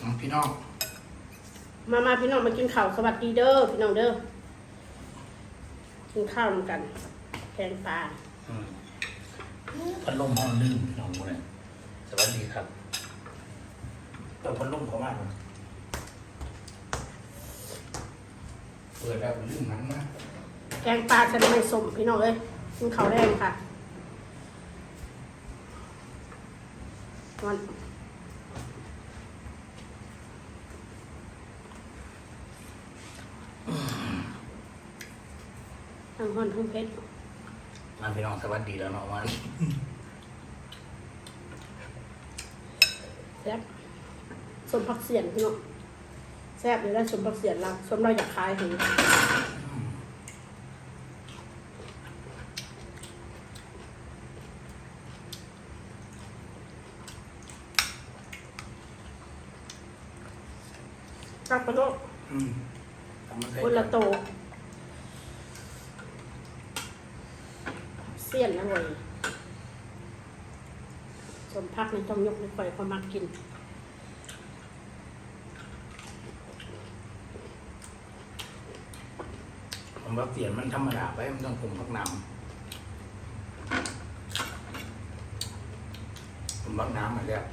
อืมพี่น้องมามาพี่น้องมากินข้าวสวัสดีเด้อพี่น้องเด้อกินข้าวนำกันแกงปลาอืมพัดลมห้องนึ่งพี่น้องกูเนี่ยสวัสดีครับเปิดพัดลมเขามากเลยเปิดแบบลื่นหนังนะแกงปลาจะไม่สมพี่น้องเอ้ยกินข้าวแรงค่ะมัน ทั้งหอนทั้งเพชรมาพี่น้องสวัสดีแล้วเนาะวันแซ่บสมผักเสียนพี่น้องแซ่บเลยได้สมผักเสียนเราสมเราอยากขายถึงกลับไปโลกอืมทำมาใส่คนละโต เสียนนะเว้ยสมพักในต้องยกในไฟเขามักกิน ผมว่าเสียนมันธรรมดาไปมันต้องผมพักน้ำผมพักน้ำมาแล้ว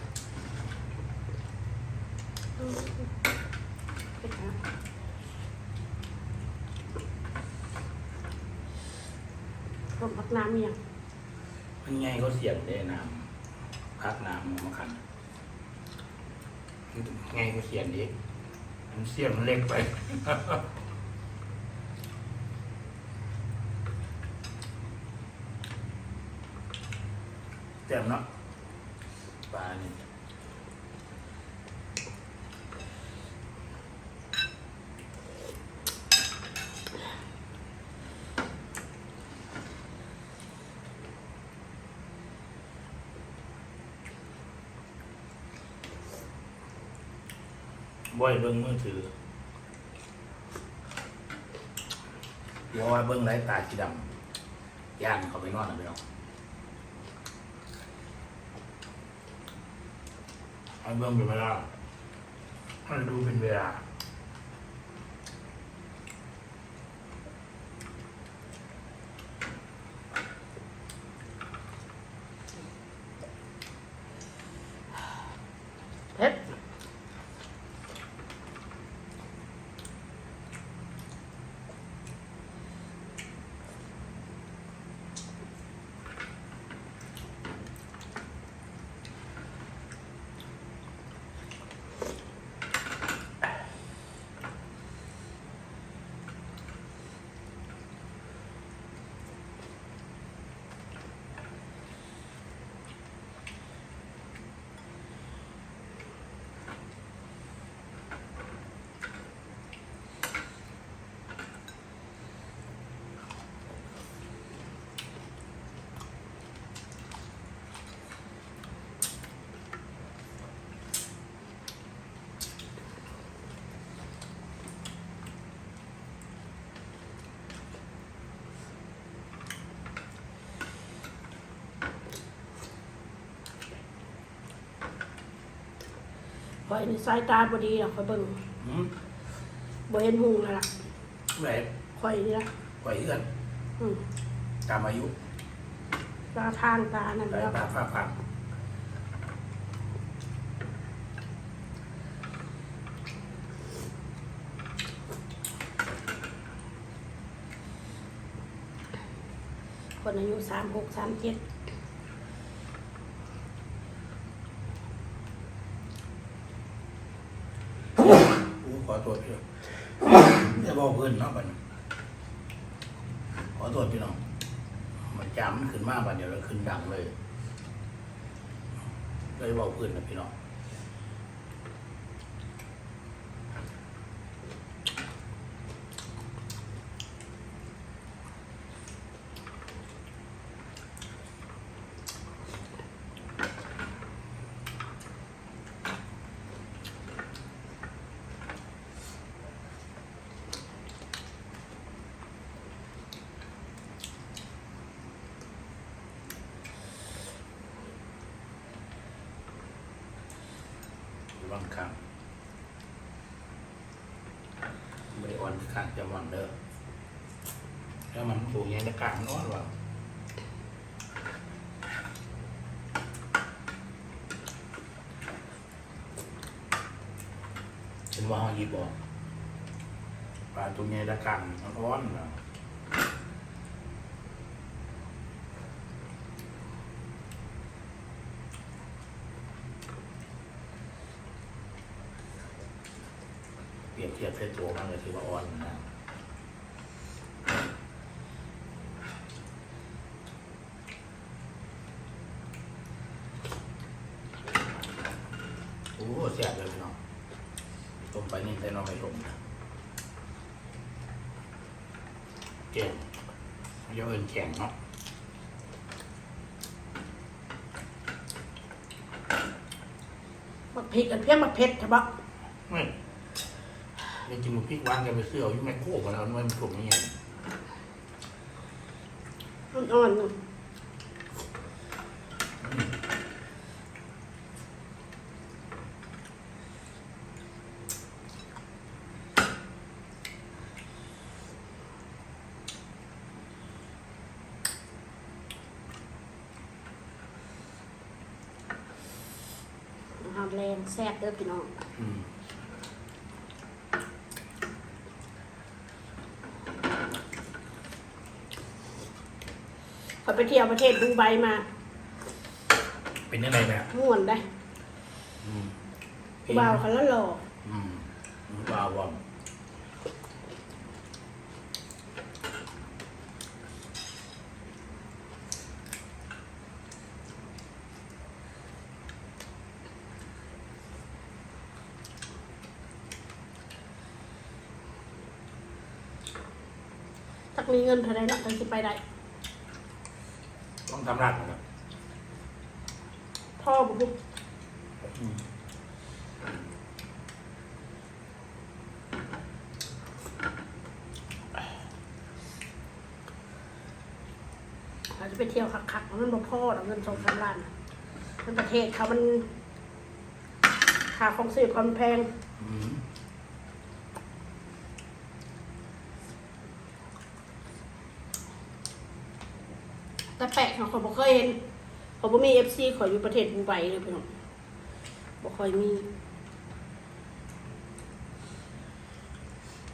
ต้ มพักน้ำยังมันไงเขาเสียนได้น้ำพักน้ำมาขันไงเขาเสียนดิมันเสียนมันเล็กไปเต็มเนาะปลานี่ บ่อยเบิ่งมือถือเพราะว่าเบิ่งไร้ตาจีดำย่านเขาไปนอนนะพี่น้องให้เบิ่งเป็นเวลาให้ดูเป็นเวลา เผ็ด คอยในสายตาบดีหรอกคอยเบิ่งอืมบ่เห็นหุงแล้วล่ะไหนคอยนี่ละไหวเอื้อนอืมตามอายุตาทางตานั่นไปแล้วปาฟ้าฟ้าคนอายุสามหกสามเจ็ด โอ้ขอตรวจพี่น้อง จะบอกเพื่อนเนาะบัดนี้ขอตรวจพี่น้อง มันจามมันขึ้นมากบัดเดี๋ยวเราขึ้นดังเลยเลยบอกเพื่อนนะพี่น้อง ร้อนข้างไม่อ่อนข้างจะอ่อนเด้อแล้วมันปลูกยังจะกลางนอนว่ะฉันว่าห้องยีบอกปลาตัวนี้ละกันอ้อนๆ เปรียบเทียบใช้ตัวมันเลยถือว่าอ่อนนะโอ้เสียบเลยพี่น้องต้มไปนี่แต่น้องไม่ต้มนะแกงเยอะเอินแกงเนาะมักพริกอันเพี้ยงมักเผ็ดใช่ปะไม่ ในกินหมูพริกหวานกันไปเสื้ออยู่แมคโครกันแล้วมันถูกยังไงอ่อนๆน่ะอาหารแรงแซ่บเด้อพี่น้อง อืม อยไปเที่ยวประเทศดูไบมาเป็นยังไงเนี่ยม่วนได้อืมบ่าวเขาแล้วหล่ออืมว้าวว่ะตักมีเงินเท่าไรเนาะถึงสิไปได้ต้อง ทำรักนะครับพ่อบุกอืมอาจจะไปเที่ยวคักๆมันบ่พ่อหรอกเงินสองสามล้านมันประเทศเขามันค่าของซื้อความแพง แต่แปลกเนาะเขาบ่เคยเห็นเขาบ่มีเอฟซีขอยอยู่ประเทศดูไบเลยพี่น้องบ่ค่อยมี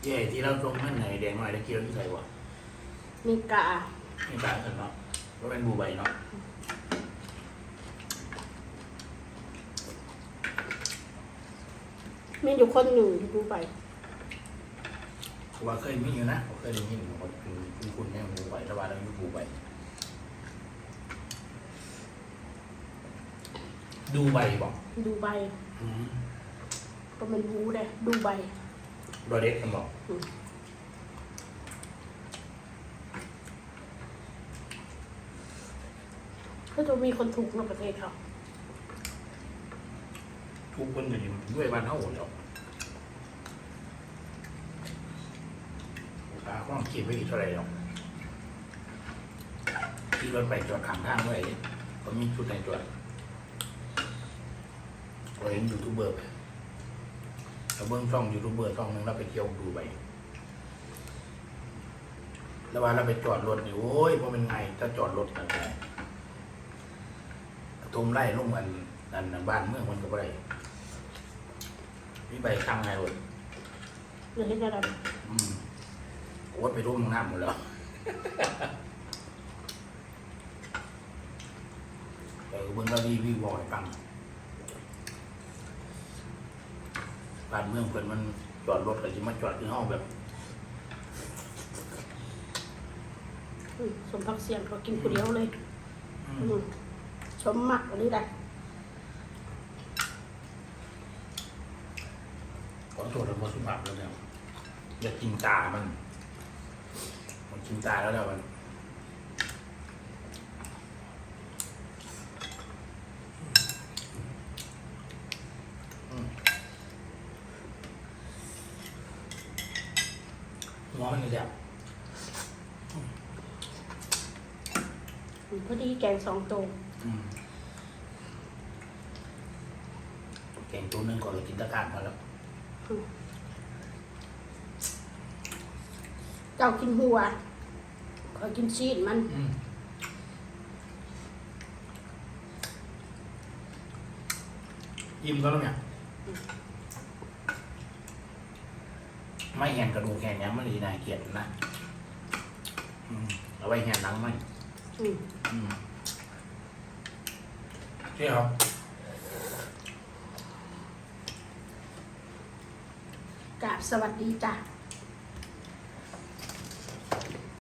เย่ที่เราตรงนั่นไหนแดงหน่อยตะเกียวที่ใส่วะมีกานี่ต่างกันเนาะก็เป็นบูใบเนาะมีอยู่คนหนึ่งที่ดูไบว่าเคยมีอยู่นะเคยได้ยินคนคุณคุณเนี่ยบูใบระบาดเราอยู่บูใบ ดูใบบอกดูไบอืมก็มันบูเด้ดูไบดอเด็กกันบอกก็จะมีคนถูกในประเทศเขาทุกคนอยู่ด้วยบ้านเท่าหมดหรอกตาข้องคิดไม่กี่เท่าไหรหรอกที่รถไปจอดข้างทางด้วยก็มีชุดในจอด เราเห็นยูทูบเบอร์ไปเราเบิ้งช่องยูทูบเบอร์ช่องหนึงเราไปเที่ยวดูไปแล้วว่าเราไปจอดรถนี่โอ้ยว่าเป็นไงถ้าจอดรถกันไงทมไล่ลงมันนั่นน่ะบ้านเมืองมันก็บ่ได้มีใบตั้งไงรถเรื่องที่ระดับอืมโอ้ยไปร่วมน้ำหมดแล้วเออเบิ่งเรารีวิวบอยฟัง บ้านเมืองเพิ่นมันจอดรถก็สิมาจอดที่ห้องแบบอืมสมพักเสียงเขากินคนเดียวเลยอือืมมชมมักอันนี้ได้ขอโทษเราบ่สุภาพแล้วเนี่ยอย่ากินตามัน มันกินตาแล้วเนี่ยมันอืม หัวมันนี่แหละอืมพอดีแกงสองตัว อืมแกงตัวหนึงก่อนเลยกินตะการมาแล้วอืมจ้ากินหัวคอยกินชีสมัน อืมอิ่มก็แล้วเนี่ย ไม่แหนกระดูกแหนยังมันดีนายเกลียดนะอืมเอาไว้แหนหนังไหมอืมอืมใช่ครับกราบสวัสดีจ้ะ